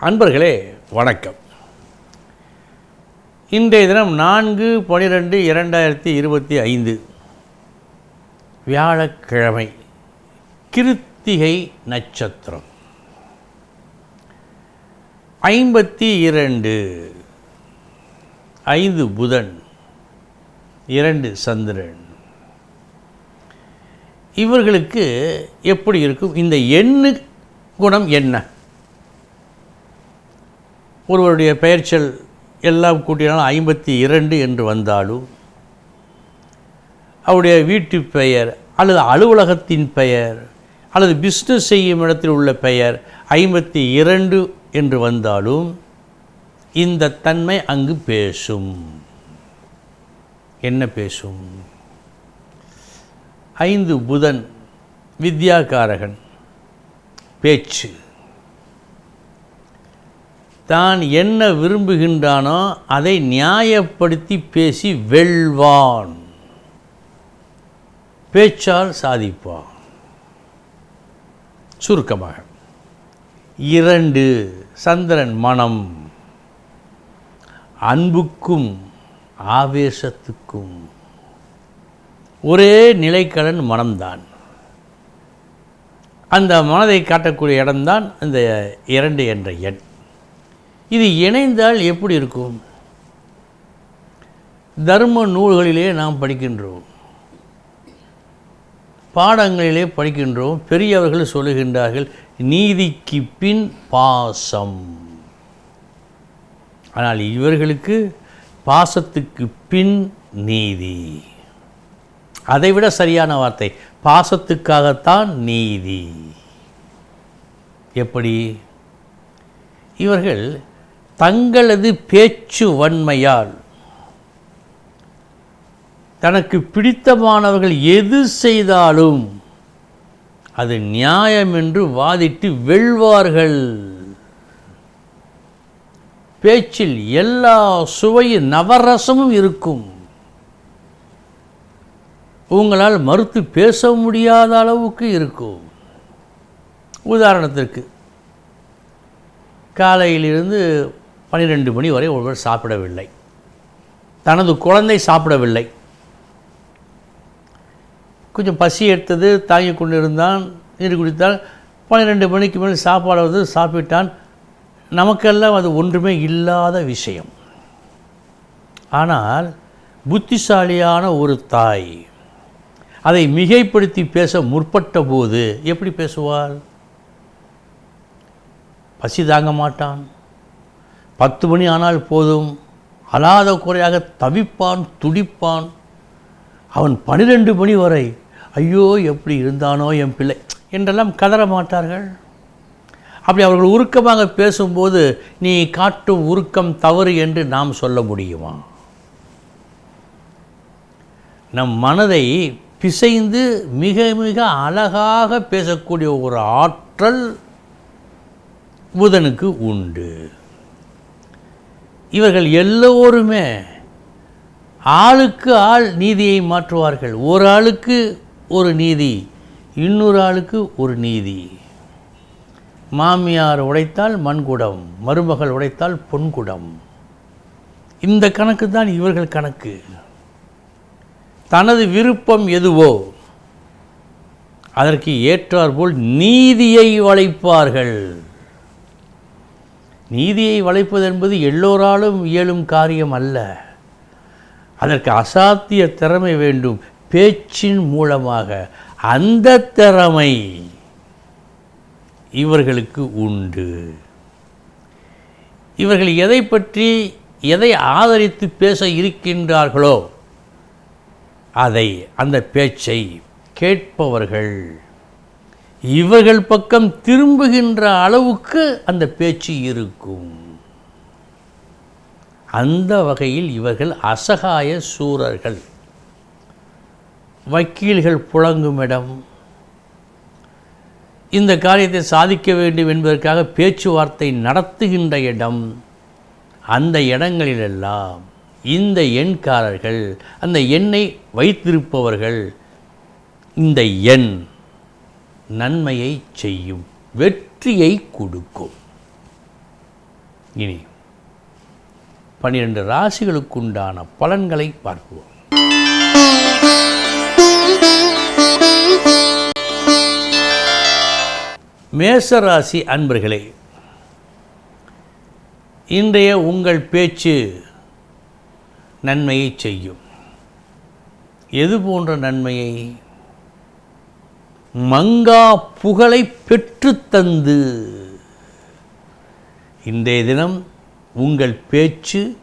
அன்பர்களே வணக்கம். இன்றைய தினம் நான்கு பனிரெண்டு இரண்டாயிரத்தி இருபத்தி ஐந்து வியாழக்கிழமை கிருத்திகை நட்சத்திரம். ஐம்பத்தி இரண்டு ஐந்து புதன் இரண்டு சந்திரன். இவர்களுக்கு எப்படி இருக்கும்? இந்த எண்ணு குணம் என்ன? ஒருவருடைய பெயர்ச்சல் எல்லாம் கூட்டினாலும் ஐம்பத்தி இரண்டு என்று வந்தாலும் அவருடைய வீட்டு பெயர் அல்லது அலுவலகத்தின் பெயர் அல்லது பிஸ்னஸ் செய்யும் இடத்தில் உள்ள பெயர் ஐம்பத்தி இரண்டு என்று வந்தாலும் இந்த தன்மை அங்கு பேசும். என்ன பேசும்? ஐந்து புதன் வித்யாகாரகன் பேச்சு. தான் என்ன விரும்புகின்றானோ அதை நியாயப்படுத்தி பேசி வெல்வான். பேச்சால் சாதிப்பான். சுருக்கமாக இரண்டு சந்திரன் மனம் அன்புக்கும் ஆவேசத்துக்கும் ஒரே நிலைக்கலன் மனம்தான். அந்த மனதை காட்டக்கூடிய இடம்தான் அந்த இரண்டு என்ற எண். இது இணைந்தால் எப்படி இருக்கும்? தர்ம நூல்களிலே நாம் படிக்கின்றோம். பாடங்களிலே படிக்கின்றோம். பெரியவர்கள் சொல்லுகின்றார்கள் நீதிக்கு பின் பாசம். ஆனால் இவர்களுக்கு பாசத்துக்கு பின் நீதி. அதைவிட சரியான வார்த்தை பாசத்துக்காகத்தான் நீதி. எப்படி? இவர்கள் தங்களது பேச்சு வன்மையால். தனக்கு பிடித்தமானவர்கள் எது செய்தாலும் அது நியாயம் என்று வாதிட்டு வெல்வார்கள். பேச்சில் எல்லா சுவையும் நவரசமும் இருக்கும். உங்களால் மறுத்து பேச முடியாத அளவுக்கு இருக்கும். உதாரணத்திற்கு காலையிலிருந்து பன்னிரெண்டு மணி வரை ஒருவர் சாப்பிடவில்லை. தனது குழந்தை சாப்பிடவில்லை. கொஞ்சம் பசி எடுத்தது தாங்கி கொண்டிருந்தான் நீர் குடித்தான் பன்னிரெண்டு மணிக்கு மேலே சாப்பாடு வந்து சாப்பிட்டான். நமக்கெல்லாம் அது ஒன்றுமே இல்லாத விஷயம். ஆனால் புத்திசாலியான ஒரு தாய் அதை மிகைப்படுத்தி பேச முற்பட்ட போது எப்படி பேசுவாள்? பசி தாங்க மாட்டான். பத்து மணி ஆனால் போதும். அலாத குறையாக தவிப்பான் துடிப்பான். அவன் பனிரெண்டு மணி வரை ஐயோ எப்படி இருந்தானோ என் பிள்ளை என்றெல்லாம் கதற மாட்டார்கள். அப்படி அவர்கள் உருக்கமாக பேசும்போது நீ காட்டும் உருக்கம் தவறு என்று நாம் சொல்ல முடியுமா? நம் மனதை பிசைந்து மிக மிக அழகாக பேசக்கூடிய ஒரு ஆற்றல் புதனுக்கு உண்டு. இவர்கள் எல்லோருமே ஆளுக்கு ஆள் நீதியை மாற்றுவார்கள். ஒரு ஆளுக்கு ஒரு நீதி இன்னொரு ஆளுக்கு ஒரு நீதி. மாமியார் உடைத்தால் மண்குடம் மருமகள் உடைத்தால் பொன்குடம். இந்த கணக்கு தான் இவர்கள் கணக்கு. தனது விருப்பம் எதுவோ அதற்கு ஏற்றாற்போல் நீதியை வளைப்பார்கள். நீதியை வளைப்பது என்பது எல்லோராலும் இயலும் காரியம் அல்ல. அதற்கு அசாத்திய திறமை வேண்டும். பேச்சின் மூலமாக அந்த திறமை இவர்களுக்கு உண்டு. இவர்கள் எதை பற்றி எதை ஆதரித்து பேச இருக்கின்றார்களோ அதை அந்த பேச்சை கேட்பவர்கள். இவர்கள் பக்கம் திரும்புகின்ற அளவுக்கு அந்த பேச்சு இருக்கும். அந்த வகையில் இவர்கள் அசகாய சூரர்கள். வக்கீல்கள் புழங்கும் இடம். இந்த காரியத்தை சாதிக்க வேண்டும் என்பதற்காக பேச்சுவார்த்தை நடத்துகின்ற இடம். அந்த இடங்களிலெல்லாம் இந்த எண்காரர்கள் அந்த எண்ணை வைத்திருப்பவர்கள் இந்த எண். நன்மையை செய்யும் வெற்றியை கொடுக்கும். இனி பன்னிரண்டு ராசிகளுக்குண்டான பலன்களை பார்ப்போம். மேசராசி அன்பர்களே இன்றைய உங்கள் பேச்சு நன்மையை செய்யும். எது போன்ற நன்மையை மங்கா புகழை பெற்றுத்தந்து இன்றைய தினம் உங்கள் பேச்சு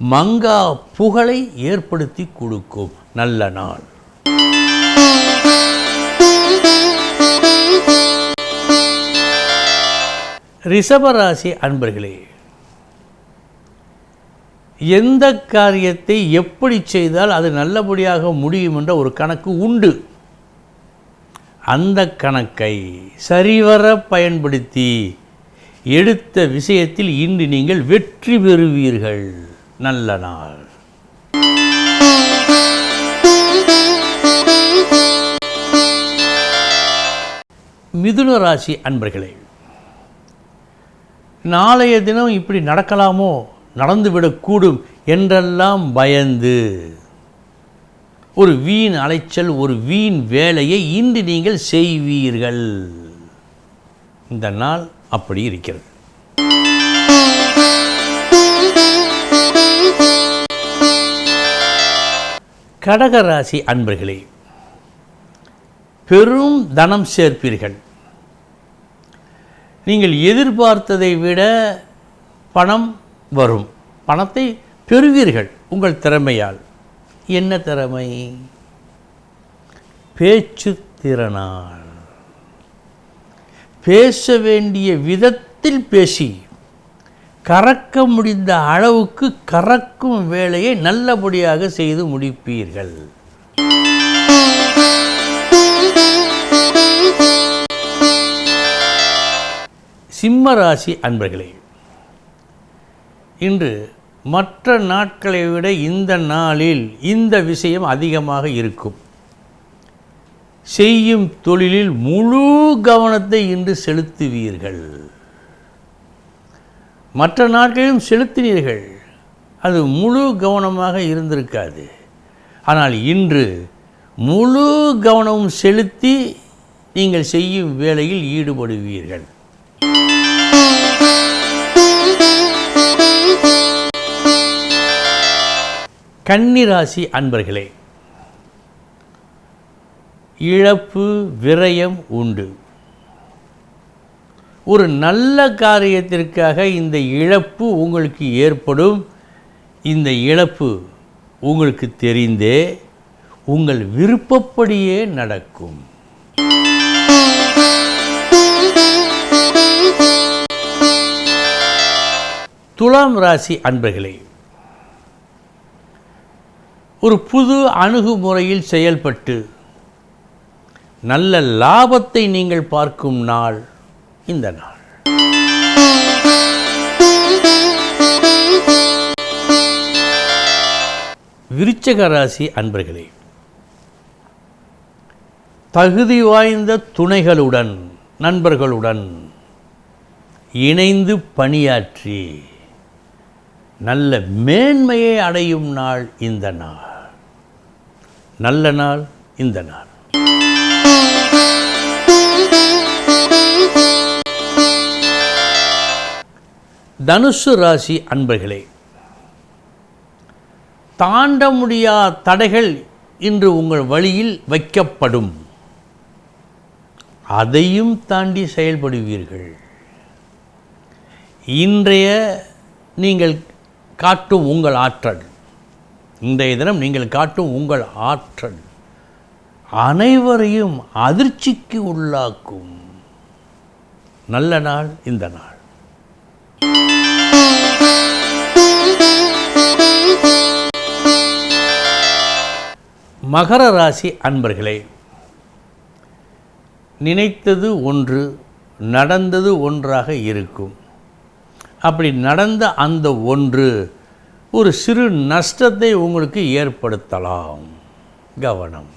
மங்கா புகழை ஏற்படுத்தி கொடுக்கும். நல்ல நாள். ரிஷபராசி அன்பர்களே எந்த காரியத்தை எப்படி செய்தால் அது நல்லபடியாக முடியும் என்ற ஒரு கணக்கு உண்டு. அந்த கணக்கை சரிவர பயன்படுத்தி எடுத்த விஷயத்தில் இன்று நீங்கள் வெற்றி பெறுவீர்கள். நல்ல நாள். மிதுன ராசி அன்பர்களே நாளைய தினம் இப்படி நடக்கலாமோ நடந்துவிடக்கூடும் என்றெல்லாம் பயந்து ஒரு வீண் அலைச்சல் ஒரு வீண் வேலையை இன்று நீங்கள் செய்வீர்கள். இந்த நாள் அப்படி இருக்கிறது. கடகராசி அன்பர்களே பெரும் தனம் சேர்ப்பீர்கள். நீங்கள் எதிர்பார்த்ததை விட பணம் வரும். பணத்தை பெறுவீர்கள் உங்கள் திறமையால். என்ன திறமை? பேச்சு திறனால் பேச வேண்டிய விதத்தில் பேசி கறக்க முடிந்த அளவுக்கு கறக்கும் வேலையை நல்லபடியாக செய்து முடிப்பீர்கள். சிம்மராசி அன்பர்களே இன்று மற்ற நாட்களை விட இந்த நாளில் இந்த விஷயம் அதிகமாக இருக்கும். செய்யும் தொழிலில் முழு கவனத்தை இன்று செலுத்துவீர்கள். மற்ற நாட்களிலும் செலுத்தினீர்கள். அது முழு கவனமாக இருந்திருக்காது. ஆனால் இன்று முழு கவனமும் செலுத்தி நீங்கள் செய்யும் வேலையில் ஈடுபடுவீர்கள். கன்னிராசி அன்பர்களே இழப்பு விரயம் உண்டு. ஒரு நல்ல காரியத்திற்காக இந்த இழப்பு உங்களுக்கு ஏற்படும். இந்த இழப்பு உங்களுக்கு தெரிந்தே உங்கள் விருப்பப்படியே நடக்கும். துலாம் ராசி அன்பர்களே ஒரு புது அணுகுமுறையில் செயல்பட்டு நல்ல லாபத்தை நீங்கள் பார்க்கும் நாள் இந்த நாள். விருச்சக ராசி அன்பர்களே தகுதி வாய்ந்த துணைகளுடன் நண்பர்களுடன் இணைந்து பணியாற்றி நல்ல மேன்மையை அடையும் நாள் இந்த நாள். நல்ல நாள் இந்த நாள். தனுசு ராசி அன்பர்களே தாண்ட முடியாத தடைகள் இன்று உங்கள் வழியில் வைக்கப்படும். அதையும் தாண்டி செயல்படுவீர்கள். இன்றைய நீங்கள் காட்டும் உங்கள் ஆற்றல். இன்றைய தினம் நீங்கள் காட்டும் உங்கள் ஆற்றல் அனைவரையும் அதிர்ச்சிக்கு உள்ளாக்கும். நல்ல நாள் இந்த நாள். மகர ராசி அன்பர்களே நினைத்தது ஒன்று நடந்தது ஒன்றாக இருக்கும். அப்படி நடந்த அந்த ஒன்று ஒரு சிறு நஷ்டத்தை உங்களுக்கு ஏற்படுத்தலாம். கவனம்.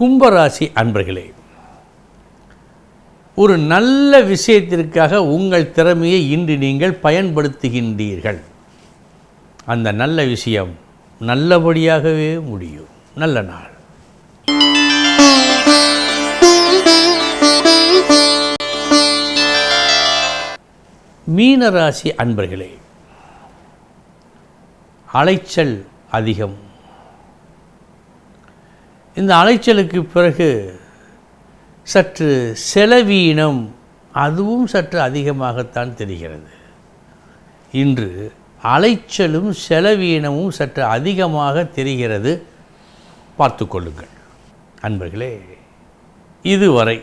கும்பராசி அன்பர்களே ஒரு நல்ல விஷயத்திற்காக உங்கள் திறமையை இன்று நீங்கள் பயன்படுத்துகின்றீர்கள். அந்த நல்ல விஷயம் நல்லபடியாகவே முடியும். நல்ல நாள். மீனராசி அன்பர்களே அலைச்சல் அதிகம். இந்த அலைச்சலுக்கு பிறகு சற்று செலவீனம் அதுவும் சற்று அதிகமாகத்தான் தெரிகிறது. இன்று அலைச்சலும் செலவீனமும் சற்று அதிகமாக தெரிகிறது. பார்த்து கொள்ளுங்கள். அன்பர்களே இதுவரை